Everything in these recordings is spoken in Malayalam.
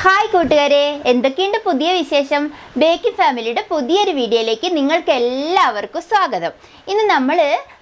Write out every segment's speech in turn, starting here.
ഹായ് കൂട്ടുകാരെ. എന്തൊക്കെയുണ്ട് പുതിയ വിശേഷം? ബേക്കി ഫാമിലിയുടെ പുതിയൊരു വീഡിയോയിലേക്ക് നിങ്ങൾക്ക് എല്ലാവർക്കും സ്വാഗതം. ഇന്ന് നമ്മൾ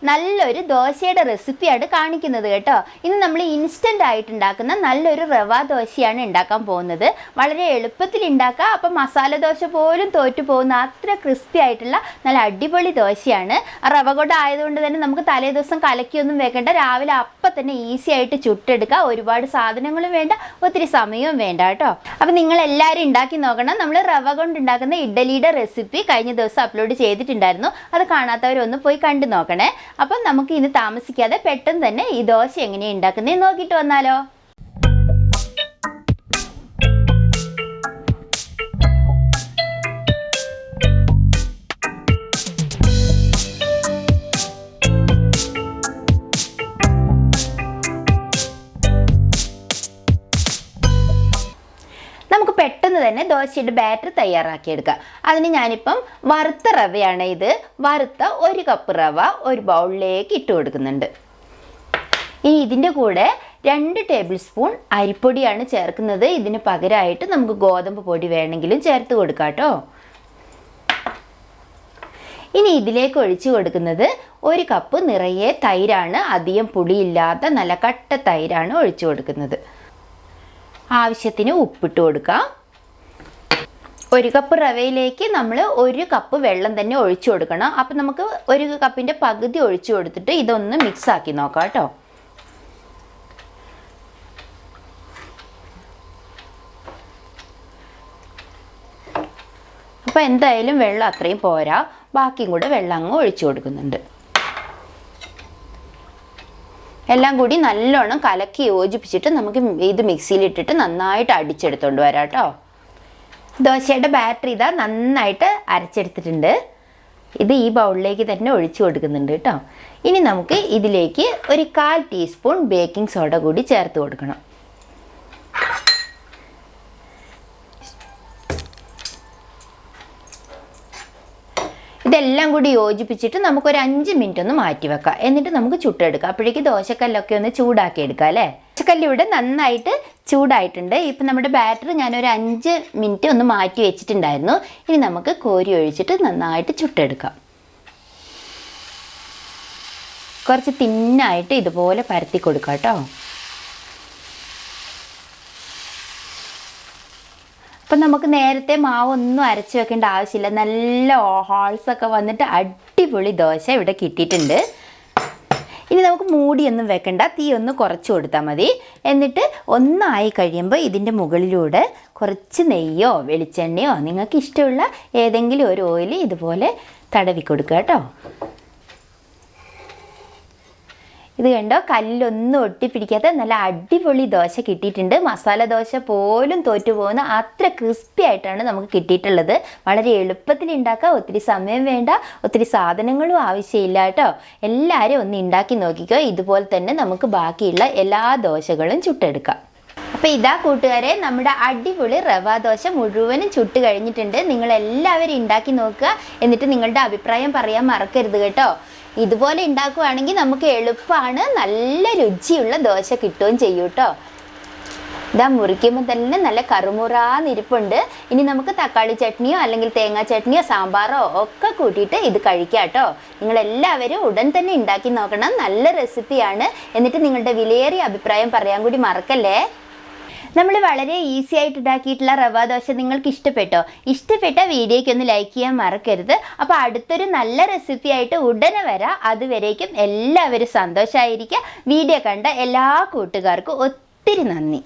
നല്ലൊരു ദോശയുടെ റെസിപ്പിയാണ് കാണിക്കുന്നത് കേട്ടോ. ഇന്ന് നമ്മൾ ഇൻസ്റ്റന്റ് ആയിട്ട് ഉണ്ടാക്കുന്ന നല്ലൊരു റവ ദോശയാണ് ഉണ്ടാക്കാൻ പോകുന്നത്. വളരെ എളുപ്പത്തിൽ ഉണ്ടാക്കുക അപ്പം മസാല ദോശ പോലും തോറ്റു പോകുന്ന അത്ര ക്രിസ്പി ആയിട്ടുള്ള നല്ല അടിപൊളി ദോശയാണ്. റവ കൊണ്ട് ആയതുകൊണ്ട് തന്നെ നമുക്ക് തലേ ദിവസം കലക്കിയൊന്നും വെക്കേണ്ട. രാവിലെ അപ്പം തന്നെ ഈസി ആയിട്ട് ചുട്ടെടുക്കുക ഒരുപാട് സാധനങ്ങളും വേണ്ട. ഒത്തിരി സമയവും വേണ്ട കേട്ടോ. അപ്പം നിങ്ങൾ എല്ലാവരും ഉണ്ടാക്കി നോക്കണം. നമ്മൾ റവ കൊണ്ട് ഉണ്ടാക്കുന്ന ഇഡ്ഡലിയുടെ റെസിപ്പി കഴിഞ്ഞ ദിവസം അപ്ലോഡ് ചെയ്തിട്ടുണ്ടായിരുന്നു. അത് കാണാത്തവരൊന്ന് പോയി കണ്ടു നോക്കണേ. അപ്പം നമുക്ക് ഇനി താമസിക്കാതെ പെട്ടെന്ന് തന്നെ ഈ ദോശ എങ്ങനെയാണ് ഉണ്ടാക്കുന്നത് നോക്കിയിട്ട് വന്നാലോ. നമുക്ക് പെട്ടെന്ന് തന്നെ ദോശയുടെ ബാറ്റർ തയ്യാറാക്കിയെടുക്കാം. അതിന് ഞാനിപ്പം വറുത്ത റവയാണ് ഇത്. വറുത്ത ഒരു കപ്പ് റവ ഒരു ബൗളിലേക്ക് ഇട്ട് കൊടുക്കുന്നുണ്ട്. ഇനി ഇതിന്റെ കൂടെ രണ്ട് ടേബിൾ സ്പൂൺ അരിപ്പൊടിയാണ് ചേർക്കുന്നത്. ഇതിന് പകരമായിട്ട് നമുക്ക് ഗോതമ്പ് പൊടി വേണമെങ്കിലും ചേർത്ത് കൊടുക്കാം കേട്ടോ. ഇനി ഇതിലേക്ക് ഒഴിച്ചു കൊടുക്കുന്നത് ഒരു കപ്പ് നിറയെ തൈരാണ്. അധികം പുളിയില്ലാത്ത നല്ല കട്ട തൈരാണ് ഒഴിച്ചു കൊടുക്കുന്നത്. ആവശ്യത്തിന് ഉപ്പിട്ട് കൊടുക്കുക ഒരു കപ്പ് റവയിലേക്ക് നമ്മൾ ഒരു കപ്പ് വെള്ളം തന്നെ ഒഴിച്ചു കൊടുക്കണം. അപ്പം നമുക്ക് ഒരു കപ്പിന്റെ പകുതി ഒഴിച്ചു കൊടുത്തിട്ട് ഇതൊന്ന് മിക്സ് ആക്കി നോക്കാം കേട്ടോ. അപ്പോൾ എന്തായാലും വെള്ളം അത്രയും പോരാ. ബാക്കിയും കൂടെ വെള്ളം അങ്ങ് ഒഴിച്ചു കൊടുക്കുന്നുണ്ട്. എല്ലാം കൂടി നല്ലോണം കലക്കി യോജിപ്പിച്ചിട്ട് നമുക്ക് ഇത് മിക്സിയിലിട്ടിട്ട് നന്നായിട്ട് അടിച്ചെടുത്തോണ്ട് വരാം കേട്ടോ ദോശയുടെ ബാറ്ററി ഇതാ നന്നായിട്ട് അരച്ചെടുത്തിട്ടുണ്ട്. ഇത് ഈ ബൗളിലേക്ക് തന്നെ ഒഴിച്ചു കൊടുക്കുന്നുണ്ട് കേട്ടോ ഇനി നമുക്ക് ഇതിലേക്ക് ഒരു കാൽ ടീസ്പൂൺ ബേക്കിംഗ് സോഡ കൂടി ചേർത്ത് കൊടുക്കണം. ഇതെല്ലാം കൂടി യോജിപ്പിച്ചിട്ട് നമുക്കൊരു അഞ്ച് മിനിറ്റ് ഒന്ന് മാറ്റി വെക്കാം. എന്നിട്ട് നമുക്ക് ചുട്ടെടുക്കാം. അപ്പോഴേക്ക് ദോശക്കല്ലൊക്കെ ഒന്ന് ചൂടാക്കി എടുക്കാം അല്ലേ? ദോശക്കല്ല് ഇവിടെ നന്നായിട്ട് ചൂടായിട്ടുണ്ട്. ഇപ്പം നമ്മുടെ ബാറ്റർ ഞാനൊരു അഞ്ച് മിനിറ്റ് ഒന്ന് മാറ്റി വെച്ചിട്ടുണ്ടായിരുന്നു. ഇനി നമുക്ക് കോരി ഒഴിച്ചിട്ട് നന്നായിട്ട് ചുട്ടെടുക്കാം. കുറച്ച് തിന്നായിട്ട് ഇതുപോലെ പരത്തി കൊടുക്കാം കേട്ടോ. അപ്പം നമുക്ക് നേരത്തെ മാവൊന്നും അരച്ച് വെക്കേണ്ട ആവശ്യമില്ല. നല്ല ഹോൾസ് ഒക്കെ വന്നിട്ട് അടിപൊളി ദോശ ഇവിടെ കിട്ടിയിട്ടുണ്ട്. ഇനി നമുക്ക് മൂടിയൊന്നും വെക്കണ്ട. തീ ഒന്ന് കുറച്ച് കൊടുത്താൽ മതി. എന്നിട്ട് ഒന്നായി കഴിയുമ്പോൾ ഇതിന്റെ മുകളിലൂടെ കുറച്ച് നെയ്യോ വെളിച്ചെണ്ണയോ നിങ്ങൾക്ക് ഇഷ്ടമുള്ള ഏതെങ്കിലും ഒരു ഓയിൽ ഇതുപോലെ തടവി കൊടുക്കുക കേട്ടോ. ഇത് കണ്ടോ? കല്ലൊന്നും ഒട്ടിപ്പിടിക്കാത്ത നല്ല അടിപൊളി ദോശ കിട്ടിയിട്ടുണ്ട്. മസാല ദോശ പോലും തോറ്റു പോകുന്ന അത്ര ക്രിസ്പി ആയിട്ടാണ് നമുക്ക് കിട്ടിയിട്ടുള്ളത്. വളരെ എളുപ്പത്തിൽ ഉണ്ടാക്കാം. ഒത്തിരി സമയം വേണ്ട. ഒത്തിരി സാധനങ്ങളും ആവശ്യമില്ല കേട്ടോ. എല്ലാവരും ഒന്ന് ഉണ്ടാക്കി നോക്കിക്കോ. ഇതുപോലെ തന്നെ നമുക്ക് ബാക്കിയുള്ള എല്ലാ ദോശകളും ചുട്ടെടുക്കാം. അപ്പോൾ ഇതാ കൂട്ടുകാരെ നമ്മുടെ അടിപൊളി റവ ദോശ മുഴുവനും ചുട്ട് കഴിഞ്ഞിട്ടുണ്ട്. നിങ്ങൾ എല്ലാവരും ഉണ്ടാക്കി നോക്കുക. എന്നിട്ട് നിങ്ങളുടെ അഭിപ്രായം പറയാൻ മറക്കരുത് കേട്ടോ. ഇതുപോലെ ഉണ്ടാക്കുകയാണെങ്കിൽ നമുക്ക് എളുപ്പമാണ് നല്ല രുചിയുള്ള ദോശ കിട്ടുകയും ചെയ്യും കേട്ടോ. ഇതാ മുറിക്കുമ്പോൾ തന്നെ നല്ല കറുമുറാന്നിരിപ്പുണ്ട് ഇനി നമുക്ക് തക്കാളി ചട്നിയോ അല്ലെങ്കിൽ തേങ്ങാ ചട്നിയോ സാമ്പാറോ ഒക്കെ കൂട്ടിയിട്ട് ഇത് കഴിക്കാം കേട്ടോ. നിങ്ങളെല്ലാവരും ഉടൻ തന്നെ ഉണ്ടാക്കി നോക്കണം. നല്ല റെസിപ്പിയാണ് എന്നിട്ട് നിങ്ങളുടെ വിലയേറിയ അഭിപ്രായം പറയാൻ കൂടി മറക്കല്ലേ? നമ്മൾ വളരെ ഈസി ആയിട്ട് ഉണ്ടാക്കിയിട്ടുള്ള റവ ദോശ നിങ്ങൾക്ക് ഇഷ്ടപ്പെട്ടോ ഇഷ്ടപ്പെട്ട വീഡിയോയ്ക്ക് ഒന്ന് ലൈക്ക് ചെയ്യാൻ മറക്കരുത്. അപ്പോൾ അടുത്തൊരു നല്ല റെസിപ്പി ആയിട്ട് ഉടനെ വരാം. അതുവരേക്കും എല്ലാവരും സന്തോഷമായിരിക്കുക വീഡിയോ കണ്ട എല്ലാ കൂട്ടുകാർക്കും ഒത്തിരി നന്ദി.